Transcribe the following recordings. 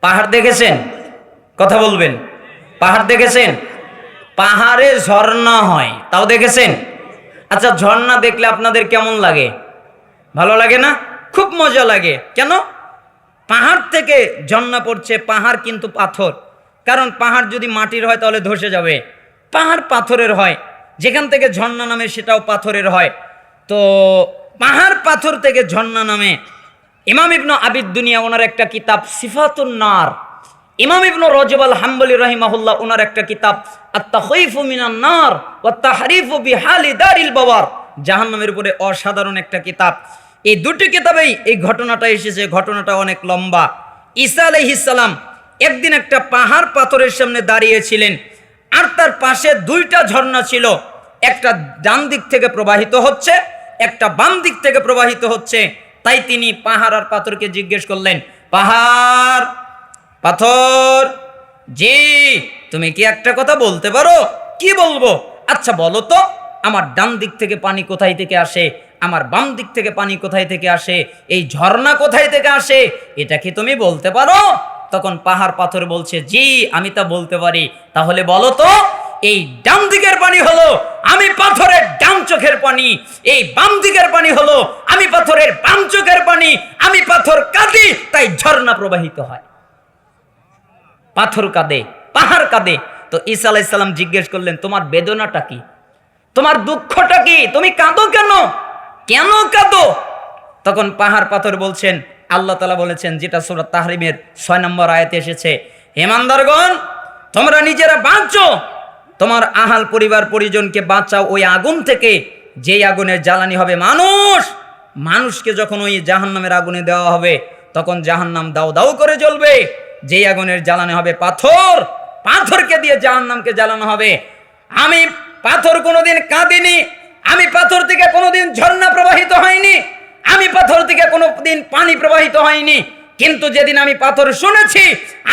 পাহাড় দেখেছেন? কথা বলবেন। পাহাড় দেখেছেন? পাহাড়ে ঝর্ণা হয়, তাও দেখেছেন? আচ্ছা ঝর্ণা দেখলে আপনাদের কেমন লাগে? ভালো লাগে না? খুব মজা লাগে। কেন? পাহাড় থেকে ঝর্ণা পড়ছে, পাহাড় কিন্তু পাথর। কারণ পাহাড় যদি মাটির হয়, তাহলে ধসে যাবে। পাহাড় পাথরের হয়। যেখান থেকে ঝর্ণা নামে, সেটাও পাথরের হয়। তো পাহাড় পাথর থেকে ঝর্ণা নামে। ইমাম ইবনু আবিদ দুনিয়া, ওনার একটা কিতাব সিফাতুন নার। ইমাম ইবনু রজব আল হাম্বলি রহিমাহুল্লাহ, ওনার একটা কিতাব আত্তাহইফু মিনান নার ওয়া তাহরিফু বিহালি দারিল বাবার জাহান্নামের উপরে অসাধারণ একটা কিতাব। এই দুটি কিতাবেই এই ঘটনাটা এসেছে। ঘটনাটা অনেক লম্বা। ঈসা আলাইহিসসালাম একদিন একটা পাহাড় পাথরের সামনে দাঁড়িয়েছিলেন। আর তার পাশে দুইটা ঝর্ণা ছিল। একটা ডান দিক থেকে প্রবাহিত হচ্ছে, একটা বাম দিক থেকে প্রবাহিত হচ্ছে। তাই তিনি পাহাড় আর পাথরকে জিজ্ঞেস করলেন, পাহাড়, পাথর? জি, তুমি কি একটা কথা বলতে পারো? কি বলব? আচ্ছা বলো তো, আমার ডান দিক থেকে পানি কোথায় থেকে আসে? আমার বাম দিক থেকে পানি কোথায় থেকে আসে? এই ঝর্ণা কোথায় থেকে আসে? এটা কি তুমি বলতে পারো? তখন পাহাড় পাথর বলছে, জি, আমি তা বলতে পারি। তাহলে বলো তো এই ডান দিকের পানি হলো আমি পাথরের ডান চোখের পানি। এই বাম দিকের পানি হলো আমি পাথরের বাম চোখের পানি। আমি পাথর কাঁদি, তাই ঝর্ণা প্রবাহিত হয়। পাথর কাঁদে, পাহাড় কাঁদে। তো ঈসা আলাইসাল্লাম জিজ্ঞেস করলেন, তোমার বেদনাটা কি? তোমার দুঃখটা কি? তুমি কাঁদো কেন? কেন কাঁদো? তখন পাহাড় পাথর বলছেন, আল্লাহ তালা বলেছেন, যেটা সুরাত তাহরিমের ছয় নম্বর আয়াতে এসেছে হেমান্দারগণ তোমরা নিজেরা বাঁচো তোমার আহাল পরিবার পরিজনকে বাঁচাও ওই আগুন থেকে। যেই আগুনের জ্বালানি হবে মানুষ, মানুষকে যখন ওই জাহান্নামের আগুনে দেওয়া হবে, তখন জাহান্নাম দাও দাও করে জ্বলবে। যেই আগুনের জ্বালানি হবে পাথর, পাথরকে দিয়ে জাহান্নামকে জ্বালানো হবে। আমি পাথর কোনোদিন কাঁদিনি, আমি পাথর থেকে কোনোদিন ঝর্ণা প্রবাহিত হয়নি, আমি পাথর থেকে কোনোদিন পানি প্রবাহিত হয়নি। কিন্তু যেদিন আমি পাথর শুনেছি,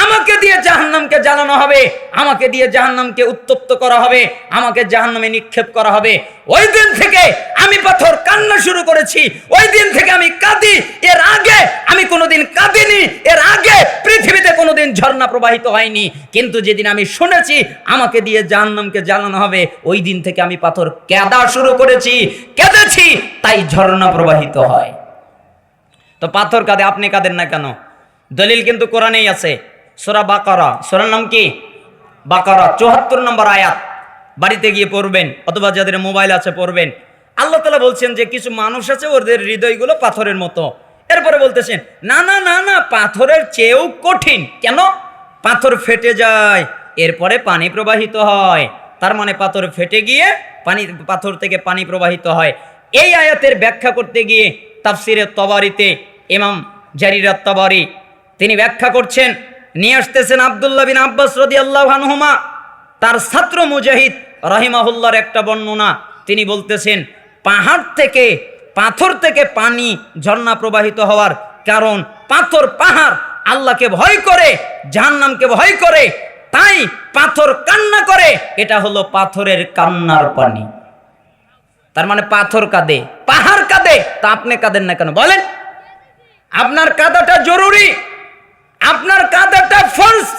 আমাকে দিয়ে জাহান্নামকে জ্বালানো হবে, আমাকে দিয়ে জাহান্নামকে উত্তপ্ত করা হবে, আমাকে জাহান্নামে নিক্ষেপ করা হবে। ওই দিন থেকে আমি পাথর কান্না শুরু করেছি, ওই দিন থেকে আমি কাঁদি, এর আগে আমি কোনোদিন কাঁদিনি, এর আগে পৃথিবীতে কোনোদিন ঝর্ণা প্রবাহিত হয়নি। কিন্তু যেদিন আমি শুনেছি, আমাকে দিয়ে জাহান্নামকে জ্বালানো হবে, ওই দিন থেকে আমি পাথর কেদা শুরু করেছি, কেঁদেছি, তাই ঝর্ণা প্রবাহিত হয়। তো পাথর কাঁদে, আপনি কাঁদেন না কেন? দলিল কিন্তু কোরআনেই আছে। সোরা বাকারা, সোরার নাম কি? বাকারা, চুয়াত্তর নম্বর আয়াত। বাড়িতে গিয়ে পড়বেন, অথবা যাদের মোবাইল আছে পড়বেন। আল্লাহ তালা বলছেন যে কিছু মানুষ আছে, ওদের হৃদয়গুলো পাথরের মতো। এরপরে বলতেছেন, না না না না, পাথরের চেয়েও কঠিন। কেন? পাথর ফেটে যায়, এরপরে পানি প্রবাহিত হয়। তার মানে পাথর ফেটে গিয়ে পানি, পাথর থেকে পানি প্রবাহিত হয়। এই আয়াতের ব্যাখ্যা করতে গিয়ে তাফসিরে তবারিতে ইমাম জারিরাত তিনি ব্যাখ্যা করছেন, নিয়ে আসতেছেন আবদুল্লাহ বিন আব্বাস রদি আল্লাহ তার ছাত্র মুজাহিদ রাহিমাহুল্লার একটা বর্ণনা। তিনি বলতেছেন, পাহাড় থেকে, পাথর থেকে পানি ঝর্ণা প্রবাহিত হওয়ার কারণ পাথর পাহাড় আল্লাহকে ভয় করে, জাহান্নামকে ভয় করে, তাই পাথর কান্না করে, এটা হলো পাথরের কান্নার পানি। তার মানে পাথর কাঁদে, পাহাড় কাঁদে, তা আপনি কাঁদেন না কেন? বলেন। আপনার কাদাটা জরুরি, আপনার কাদাটা ফলস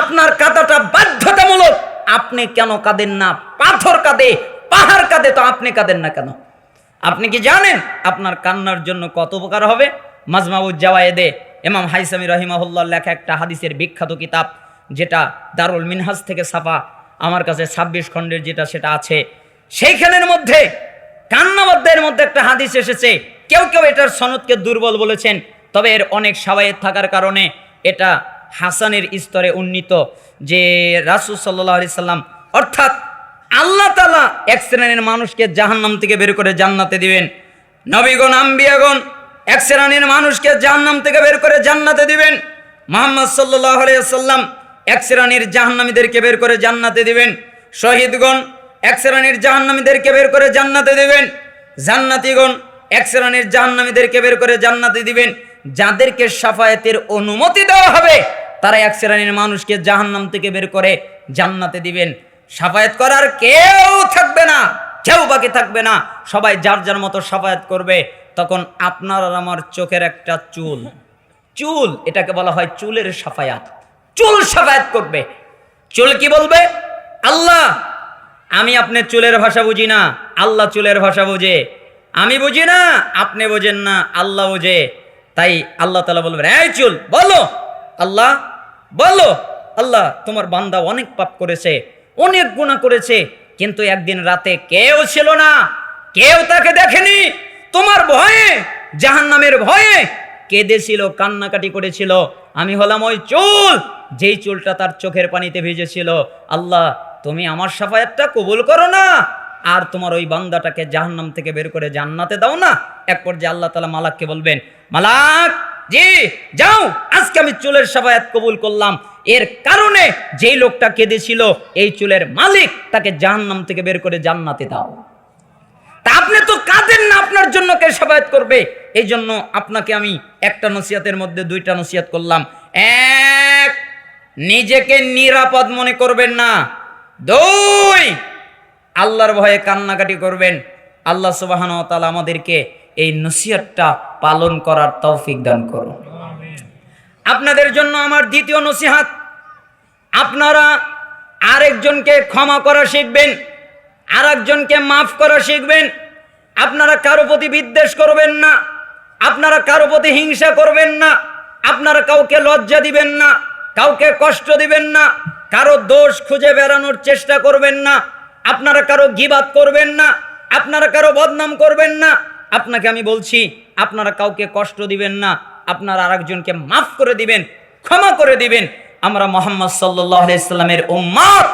আপনার কাদাটা বাধ্যতামূলক। আপনি কেন কাঁদেন না? পাথর কাঁদে, পাহাড় কাঁদে, তো আপনি কাঁদেন না কেন? আপনি কি জানেন আপনার কান্নার জন্য কত উপকার হবে? মাজমাউজ জাওয়ায়েদে ইমাম হাইসামি রহিমাহুল্লাহ লেখা একটা হাদিসের বিখ্যাত কিতাব, যেটা দারুল মিনহাজ থেকে ছাপা, আমার কাছে ছাব্বিশ খণ্ডের যেটা সেটা আছে। সেইখানের মধ্যে কান্নাবাদ্যের মধ্যে একটা হাদিস এসেছে কেউ কেউ এটার সনদকে দুর্বল বলেছেন, তবে এর অনেক সাবায়েত থাকার কারণে এটা হাসানের স্তরে উন্নীত, যে রাসুল সাল্লাহ আলি সাল্লাম অর্থাৎ আল্লাহ তালা এক শ্রেণির মানুষকে জাহান্নাম থেকে বের করে জান্নাতে দিবেন। নবীগণ, আম্বিয়াগণ, এক শ্রেণির মানুষকে জাহান্নাম থেকে বের করে জান্নাতে দিবেন। মোহাম্মদ সাল্লাহ আলিয়াল্লাম এক শ্রেণির জাহান্নামীদেরকে বের করে জান্নাতে দিবেন। শহীদগণ, এক শ্রেণির জাহান্নামীদেরকে বের করে জান্নাতে দিবেন। জান্নাতিগণ এক শ্রেণির জাহান্নামীদেরকে বের করে জান্নাতে দিবেন। যাদেরকে সাফায়াতের অনুমতি দেওয়া হবে, তারা এক শ্রেণির মানুষকে জাহান্নাম থেকে বের করে জান্নাতে দিবেন। সাফায়াত করার কেউ থাকবে না, কেউ বাকি থাকবে না। সবাই যার যার মতো সাফায়াত করবে, তখন আপনার আর আমার চোখের একটা চুল। চুল, এটাকে বলা হয় চুলের সাফায়াত। চুল সাফায়াত করবে। চুল কি বলবে? আল্লাহ, আমি আপনার চুলের ভাষা বুঝি না। আল্লাহ চুলের ভাষা বুঝে। আমি বুঝি না, আপনি বোঝেন না, আল্লাহ বুঝে। তাই আল্লাহ তালা বলবেন, এই চুল, বলো। আল্লাহ বলো। আল্লাহ, তোমার বান্দা অনেক পাপ করেছে, অনেক গুণা করেছে, কিন্তু একদিন রাতে কেউ ছিল না, কেউ তাকে দেখেনি। তোমার ভয়ে, জাহান্নামের ভয়ে কেঁদেছিল, কান্নাকাটি করেছিল। আমি হলাম ওই চুল, যেই চুলটা তার চোখের পানিতে ভিজেছিল। আল্লাহ, তুমি আমার সাফায়াতটা কবুল করো না। আর তোমার ওই বান্দাটাকে জাহান্নাম থেকে বের করে জান্নাতে দাও না। এক পর্যায়ে আল্লাহ তালা মালাককে বলবেন, মালাক, জি, যাও, আজকে আমি চুলের সাফায়াত কবুল করলাম। এর কারণে যেই লোকটা কেঁদেছিল, এই চুলের মালিক তাকে জাহান্নাম থেকে বের করে জান্নাতে দাও। তা আপনি তো কাঁদেন না, আপনার জন্য কে সাবায়াত করবে? এই জন্য আপনাকে আমি একটা নসিয়াতের মধ্যে দুইটা নসিয়াত করলাম। এক, নিজেকে নিরাপদ মনে করবেন না। দুই আল্লাহর ভয়ে কান্নাকাটি করবেন। আল্লাহ সুবাহান তালা আমাদেরকে এই নসিহতটা পালন করার তৌফিক দান করুন। আপনাদের জন্য আমার দ্বিতীয় নসিহাত, আপনারা আরেকজনকে ক্ষমা করা শিখবেন, আরেকজনকে মাফ করা শিখবেন। আপনারা কারও প্রতি বিদ্বেষ করবেন না, আপনারা কারও প্রতি হিংসা করবেন না, আপনারা কাউকে লজ্জা দিবেন না, কাউকে কষ্ট দিবেন না, কারও দোষ খুঁজে বেড়ানোর চেষ্টা করবেন না। আপনারা কারও গিবাত করবেন না, আপনারা কারও বদনাম করবেন না। আপনাকে আমি বলছি, আপনারা কাউকে কষ্ট দিবেন না, আপনারা আরেকজনকে মাফ করে দিবেন, ক্ষমা করে দিবেন। আমরা মোহাম্মদ সাল্লাহ উম্মাদ,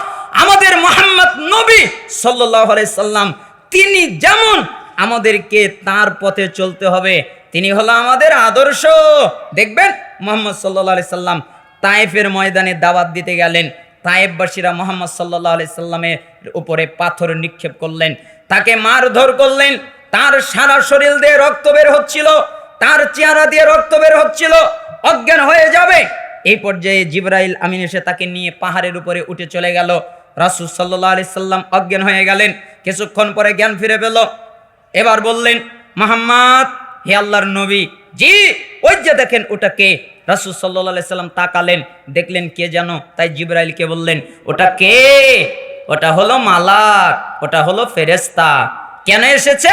আমাদের মোহাম্মদ নবী সাল্লাহ সাল্লাম, তিনি যেমন আমাদেরকে তার পথে চলতে হবে, তিনি হলো আমাদের আদর্শ। দেখবেন মোহাম্মদ সাল্লাহ তায়েফের ময়দানে দাওয়াত দিতে গেলেন তায়েববাসীরা মোহাম্মদ সাল্লাহ আলি সাল্লামের উপরে পাথর নিক্ষেপ করলেন। তাকে মারধর করলেন। তার সারা শরীর দিয়ে রক্ত বের হচ্ছিল। তার চেহারা দিয়ে রক্ত বের হচ্ছিল। অজ্ঞান হয়ে যাবে। এই পর্যায়ে জিব্রাইল আমিন এসে তাকে নিয়ে পাহাড়ের উপরে উঠে চলে গেল। রাসুল সাল্লাহ আলি সাল্লাম অজ্ঞান হয়ে গেলেন। কিছুক্ষণ পরে জ্ঞান ফিরে পেল। এবার বললেন, মোহাম্মদ, হে আল্লাহর নবী জি ওই যে দেখেন ওটা কে রাসুল সাল্লাহ সাল্লাম তাকালেন দেখলেন কে জানো তাই জিব্রাইলকে বললেন ওটা কে? ওটা হলো মালাক ওটা হলো ফেরেস্তা কেন এসেছে?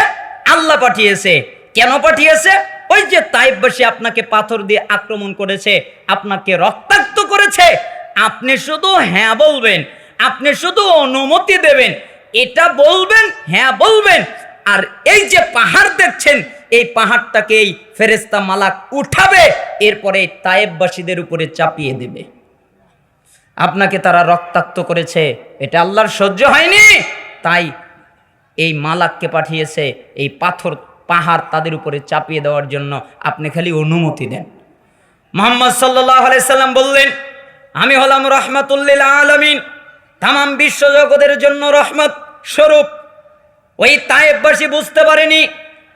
আল্লাহ পাঠিয়েছে। কেন পাঠিয়েছে? ওই যে তাইববাসী আপনাকে পাথর দিয়ে আক্রমণ করেছে আপনাকে রক্তাক্ত করেছে। আপনি শুধু হ্যাঁ বলবেন আপনি শুধু অনুমতি দেবেন। এটা বলবেন হ্যাঁ বলবেন। আর এই যে পাহাড় দেখছেন এই পাহাড়টাকে এই ফেরেস্তা মালাক উঠাবে, এরপরে তায়েববাসীদের উপরে চাপিয়ে দেবে। আপনাকে তারা রক্তাক্ত করেছে, এটা আল্লাহর সহ্য হয়নি। তাই এই মালাককে পাঠিয়েছে, এই পাথর, পাহাড় তাদের উপরে চাপিয়ে দেওয়ার জন্য আপনি খালি অনুমতি দেন। মোহাম্মদ সাল্লাহ সাল্লাম বললেন, আমি হলাম রহমাতুল্লিল আলমিন, তামাম বিশ্বজগতের জন্য রহমত স্বরূপ। ওই তায়েববাসী বুঝতে পারেনি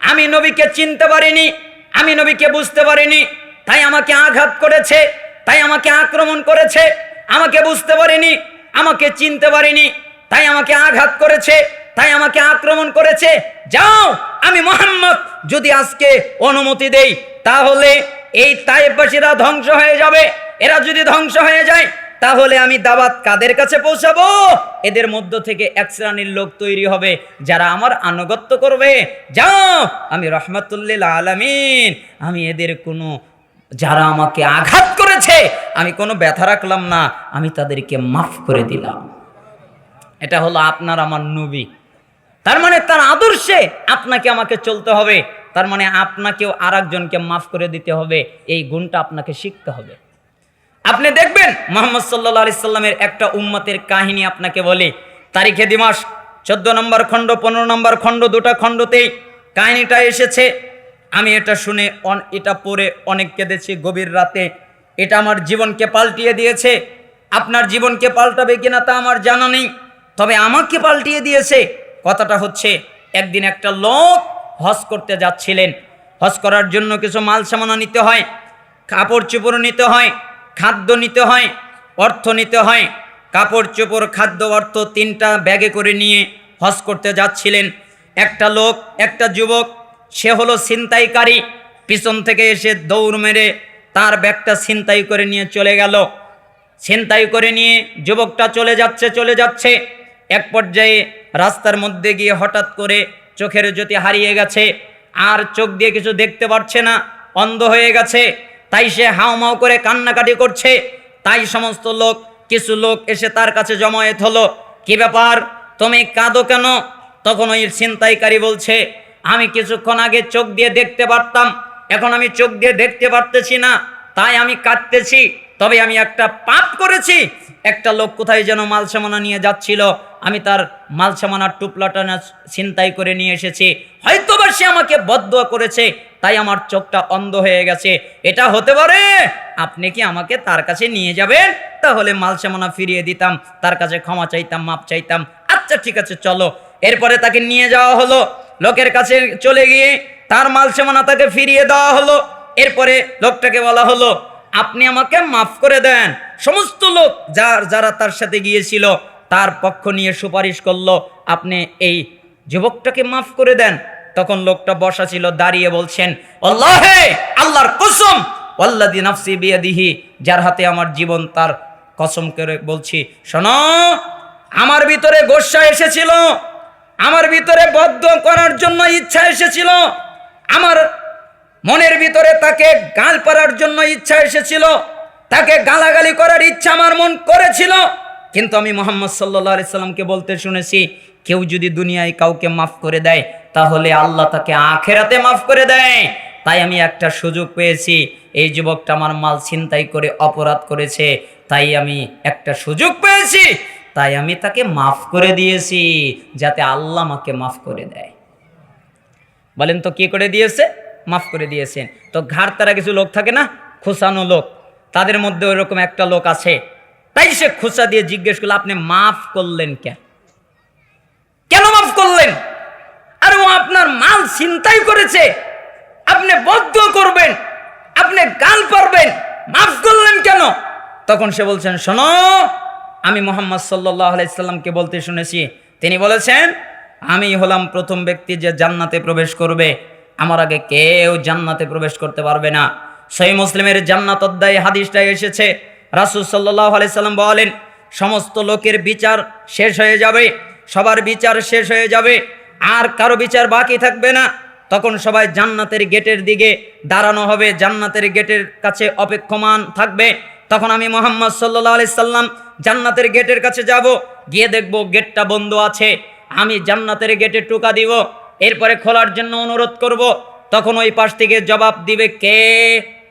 আমি নবীকে চিনতে পারিনি, আমি নবীকে বুঝতে পারিনি, তাই আমাকে আঘাত করেছে, তাই আমাকে আক্রমণ করেছে, আমাকে বুঝতে পারিনি, আমাকে চিনতে পারিনি, তাই আমাকে আঘাত করেছে, তাই আমাকে আক্রমণ করেছে। যাও, আমি মোহাম্মদ, যদি আজকে অনুমতি দেই, তাহলে এই তাইবাসীরা ধ্বংস হয়ে যাবে। এরা যদি ধ্বংস হয়ে যায় তাহলে আমি দাবাত কাদের কাছে পৌঁছাবো? এদের মধ্য থেকে এক শ্রেণির লোক তৈরি হবে যারা আমার আনুগত্য করবে। যাও, আমি রহমতুল্লিল আলামিন, আমি এদের কোনো, যারা আমাকে আঘাত করেছে, আমি কোনো ব্যথা রাখলাম না, আমি তাদেরকে মাফ করে দিলাম। এটা হলো আপনার আমার নবী। তার মানে তার আদর্শে আপনাকে আমাকে চলতে হবে। তার মানে আপনাকেও আর একজনকে মাফ করে দিতে হবে। এই গুণটা আপনাকে শিখতে হবে। আপনি দেখবেন মোহাম্মদ সাল্লা আলি সাল্লামের একটা উম্মতের কাহিনী আপনাকে বলি, তারিখে দিমাস চোদ্দ নম্বর খণ্ড, পনেরো নম্বর খণ্ড, দুটা খণ্ডতেই কাহিনীটা এসেছে। আমি এটা শুনে এটা পড়ে অনেক কেঁদেছি গভীর রাতে। এটা আমার জীবনকে পাল্টিয়ে দিয়েছে। আপনার জীবনকে পাল্টাবে কিনা তা আমার জানা নেই। তবে আমাকে পাল্টিয়ে দিয়েছে। কথাটা হচ্ছে, একদিন একটা লোক হজ করতে যাচ্ছিলেন। হজ করার জন্য কিছু মাল সামানা নিতে হয় কাপড় চোপড় নিতে হয় খাদ্য নিতে হয়, অর্থ নিতে হয়। কাপড় চোপড়, খাদ্য, অর্থ তিনটা ব্যাগে করে নিয়ে হজ করতে যাচ্ছিলেন। একটা লোক, একটা যুবক, সে হলো ছিনতাইকারী। পিছন থেকে এসে দৌড় মেরে তার ব্যাগটা ছিনতাই করে নিয়ে চলে গেল। ছিনতাই করে নিয়ে যুবকটা চলে যাচ্ছে চলে যাচ্ছে। এক পর্যায়ে রাস্তার মধ্যে গিয়ে হঠাৎ করে চোখের জ্যোতি হারিয়ে গেছে। আর চোখ দিয়ে কিছু দেখতে পারছে না, অন্ধ হয়ে গেছে। তাই সে হাউমাউ করে কান্নাকাটি করছে। তাই সমস্ত লোক, কিছু লোক এসে তার কাছে জমায়েত হলো। কি ব্যাপার? তুমি কাঁদো কেন? তখন ওই ছিনতাইকারী বলছে, আমি কিছুক্ষণ আগে চোখ দিয়ে দেখতে পারতাম। এখন আমি চোখ দিয়ে দেখতে পারতেছি না। তাই আমি কাঁদতেছি। তবে আমি একটা পাপ করেছি। একটা লোক কোথায় যেন মাল মালসামানা নিয়ে যাচ্ছিল। আমি তার মালসামানার টুপলাটা না ছিনতাই করে নিয়ে এসেছি। হয়তো বা সে আমাকে বদয়া করেছে, তাই আমার চোখটা অন্ধ হয়ে গেছে। এটা হতে পারে আপনি কি আমাকে তার কাছে নিয়ে যাবেন? তাহলে মালসামানা ফিরিয়ে দিতাম, তার কাছে ক্ষমা চাইতাম, মাপ চাইতাম। আচ্ছা ঠিক আছে, চলো। এরপরে তাকে নিয়ে যাওয়া হলো। লোকের কাছে চলে গিয়ে তার মালসামানা তাকে ফিরিয়ে দেওয়া হলো। এরপরে লোকটাকে বলা হলো, আপনি আমাকে মাফ করে দেন। সমস্ত লোক যার, যারা তার সাথে গিয়েছিল তার পক্ষ নিয়ে সুপারিশ করল, আপনি এই যুবকটাকে মাফ করে দেন। তখন লোকটা বসা ছিল, দাঁড়িয়ে বলছেন, আল্লাহে, আল্লাহর কসম বিয়াদিহি, যার হাতে আমার জীবন তার কসম করে বলছি, শোনো, আমার ভিতরে গোসা এসেছিল, আমার ভিতরে বদ্ধ করার জন্য ইচ্ছা এসেছিল, আমার মনের ভিতরে তাকে গাল পাড়ার জন্য ইচ্ছা এসেছিল, তাকে গালাগালি করার ইচ্ছা আমার মন করেছিল কিন্তু আমি মোহাম্মদ সাল্লাহ সাল্লামকে বলতে শুনেছি, কেউ যদি দুনিয়ায় কাউকে মাফ করে দেয়, তাহলে আল্লাহ তাকে আখেরাতে মাফ করে দেয়। তাই আমি একটা সুযোগ পেয়েছি, এই যুবকটা আমার মাল ছিনতাই করে অপরাধ করেছে, তাই আমি একটা সুযোগ পেয়েছি, তাই আমি তাকে মাফ করে দিয়েছি, যাতে আল্লাহ আমাকে মাফ করে দেয়। বলেন তো কি করে দিয়েছে? মাফ করে দিয়েছেন। তো ঘাড় তারা কিছু লোক থাকে না? খোসানো লোক। তাদের মধ্যে ওইরকম একটা লোক আছে তাই সে খোসা দিয়ে জিজ্ঞেস করল, আপনি মাফ করলেন কেন কেন মাফ করলেন? আর ও আপনার মাল চিন্তাই করেছে। আপনি বদ্ধ করবেন। আপনি গান পারবেন। মাফ করলেন কেন? তখন সে বলছেন, শোনো, আমি মোহাম্মদ সাল্লাহ আলাইসাল্লামকে বলতে শুনেছি। তিনি বলেছেন, আমি হলাম প্রথম ব্যক্তি যে জান্নাতে প্রবেশ করবে। আমার আগে কেউ জান্নাতে প্রবেশ করতে পারবে না। সেই মুসলিমের জান্নাত অধ্যায় হাদিসটা এসেছে রাসুল সাল্লাহ আলাইসাল্লাম বলেন, সমস্ত লোকের বিচার শেষ হয়ে যাবে, সবার বিচার শেষ হয়ে যাবে, আর কারও বিচার বাকি থাকবে না। তখন সবাই জান্নাতের গেটের দিকে দাঁড়ানো হবে, জান্নাতের গেটের কাছে অপেক্ষমান থাকবে। তখন আমি মোহাম্মদ সাল্লাহ আলি সাল্লাম জান্নাতের গেটের কাছে যাব, গিয়ে দেখব গেটটা বন্ধ আছে। আমি জান্নাতের গেটে টুকা দিব, এরপরে খোলার জন্য অনুরোধ করব। তখন ওই পাশ থেকে জবাব দিবে কে?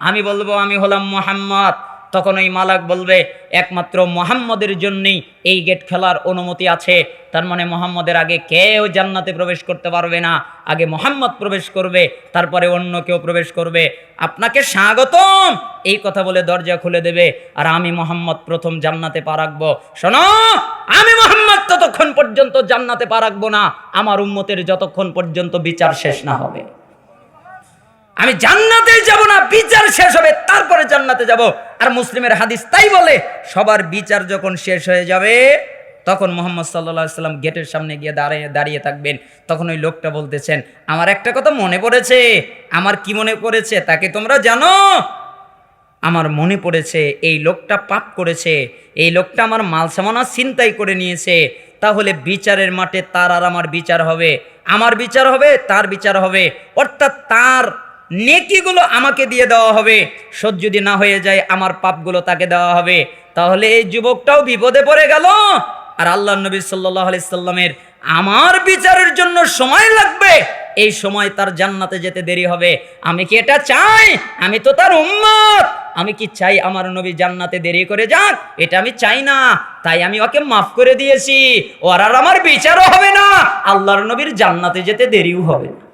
আমি বলব, আমি হলাম মোহাম্মদ। তখন ওই মালাক বলবে, একমাত্র মোহাম্মদের জন্যই এই গেট খেলার অনুমতি আছে। তার মানে মোহাম্মদের আগে কেউ জান্নাতে প্রবেশ করতে পারবে না। আগে মোহাম্মদ প্রবেশ করবে, তারপরে অন্য কেউ প্রবেশ করবে। আপনাকে স্বাগতম! এই কথা বলে দরজা খুলে দেবে, আর আমি মোহাম্মদ প্রথম জান্নাতে পা রাখব। শোনো, আমি মোহাম্মদ ততক্ষণ পর্যন্ত জান্নাতে পা রাখব না। আমার উম্মতের যতক্ষণ পর্যন্ত বিচার শেষ না হবে। আমি জান্নাতে যাব না, বিচার শেষ হবে, তারপরে জান্নাতে যাব। আর মুসলিমের হাদিস তাই বলে, সবার বিচার যখন শেষ হয়ে যাবে, তখন মোহাম্মদ সাল্লা সাল্লাম গেটের সামনে গিয়ে দাঁড়িয়ে দাঁড়িয়ে থাকবেন। তখন ওই লোকটা বলতেছেন, আমার একটা কথা মনে পড়েছে, আমার কি মনে পড়েছে তাকে তোমরা জানো? আমার মনে পড়েছে, এই লোকটা পাপ করেছে, এই লোকটা আমার মাল মালসামানা চিন্তাই করে নিয়েছে, তাহলে বিচারের মাঠে তার আর আমার বিচার হবে, আমার বিচার হবে, তার বিচার হবে, অর্থাৎ তার নেকিগুলো আমাকে দিয়ে দেওয়া হবে। শোধ যদি না হয়ে যায়, আমার পাপগুলো তাকে দেওয়া হবে। তাহলে এই যুবকটাও বিপদে পড়ে গেল। আর আল্লাহ নবী সাল্লাহ সাল্লামের আমার বিচারের জন্য সময় লাগবে। এই সময় তার জান্নাতে যেতে দেরি হবে। আমি কি এটা চাই? আমি তো তার উম্মত। আমি কি চাই আমার নবী জান্নাতে দেরি করে যাক? এটা আমি চাই না। তাই আমি ওকে মাফ করে দিয়েছি। ওর আর আমার বিচারও হবে না। আল্লাহর নবীর জান্নাতে যেতে দেরিও হবে না।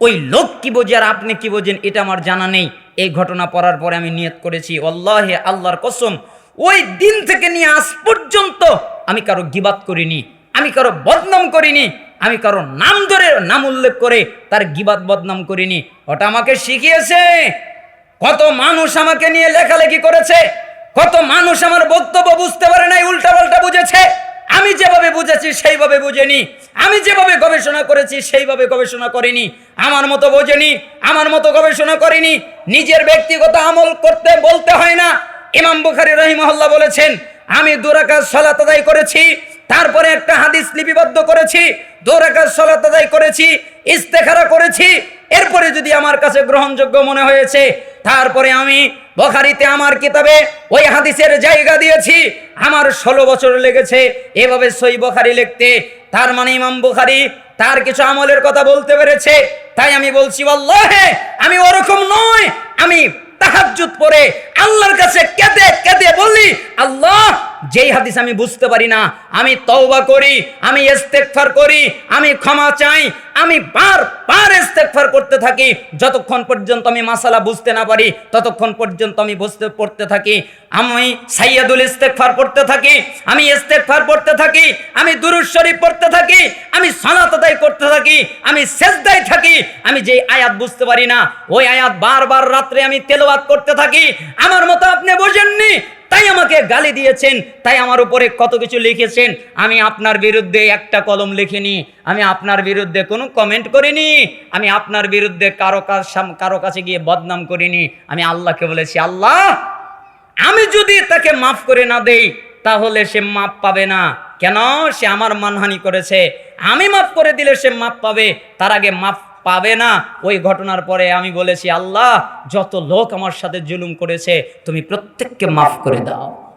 ওই লোক কি বোঝে আর আপনি কি বোঝেন এটা আমার জানা নেই। এই ঘটনা পড়ার পরে আমি নিয়ত করেছি অল্লাহে আল্লাহর কসম, ওই দিন থেকে নিয়ে আজ পর্যন্ত আমি কারও গিবাত করিনি, আমি কারও বদনাম করিনি, আমি কারও নাম ধরে নাম উল্লেখ করে তার গিবাত বদনাম করিনি। ওটা আমাকে শিখিয়েছে। কত মানুষ আমাকে নিয়ে লেখালেখি করেছে, কত মানুষ আমার বক্তব্য বুঝতে পারে নাই উল্টা পাল্টা বুঝেছে। আমি যেভাবে বুঝেছি, সেইভাবে বুঝেনি। আমি যেভাবে গবেষণা করেছি, সেইভাবে গবেষণা করিনি। আমার মতো বোঝেনি, আমার মতো গবেষণা করিনি। নিজের ব্যক্তিগত আমল করতে বলতে হয় না। ইমাম বুখারি রহিমহল্লা বলেছেন, আমি দুরাকাত সালাত আদায় করেছি, তারপরে একটা হাদিস লিপিবদ্ধ করেছি দুরাকাত সালাত আদায় করেছি, ইস্তেখারা করেছি এরপরে যদি আমার কাছে গ্রহণযোগ্য মনে হয়েছে, তারপরে আমি বখারিতে আমার কিতাবে ওই হাদিসের জায়গা দিয়েছি। আমার ষোলো বছর লেগেছে এভাবে সই বখারি লিখতে। তার মানে ইমাম বুখারি তার কিছু আমলের কথা বলতে পেরেছে। তাই আমি বলছি, আল্লাহে, আমি ওরকম নয়। আমি তাহাজ্জুদ পরে আল্লাহর কাছে কেঁদে কেঁদে বললি আল্লাহ যেই হাদিস আমি বুঝতে পারি না, আমি তওবা করি, আমি ইস্তেগফার করি, আমি ক্ষমা চাই, আমি বার বার ইস্তেগফার করতে থাকি, যতক্ষণ পর্যন্ত আমি মাসালা বুঝতে না পারি, ততক্ষণ পর্যন্ত আমি বুঝতে, পড়তে থাকি, আমি সাইয়াদুল ইস্তেগফার পড়তে থাকি, আমি ইস্তেগফার পড়তে থাকি, আমি দুরুদ শরীফ পড়তে থাকি, আমি সালাত আদায় করতে থাকি, আমি সেজদায় থাকি, আমি যেই আয়াত বুঝতে পারি না, ওই আয়াত বারবার রাত্রে আমি তেলাওয়াত করতে থাকি, আমার মতো আপনি বোঝেননি গালি দিয়েছেন, তাই আমার উপরে কত কিছু লিখেছেন। আমি আপনার বিরুদ্ধে একটা কলম লিখিনি, আমি আপনার বিরুদ্ধে কোনো কমেন্ট করিনি, আমি আপনার বিরুদ্ধে কারও কারও কাছে গিয়ে বদনাম করিনি, আমি আল্লাহকে বলেছি, আল্লাহ, আমি যদি তাকে মাফ করে না দেই, তাহলে সে মাপ পাবে না। কেন? সে আমার মানহানি করেছে। আমি মাফ করে দিলে সে মাপ পাবে, তার আগে মাফ পাবে না। ওই ঘটনার পরে আমি বলেছি, আল্লাহ, যত লোক আমার সাথে জুলুম করেছে, তুমি প্রত্যেককে মাফ করে দাও।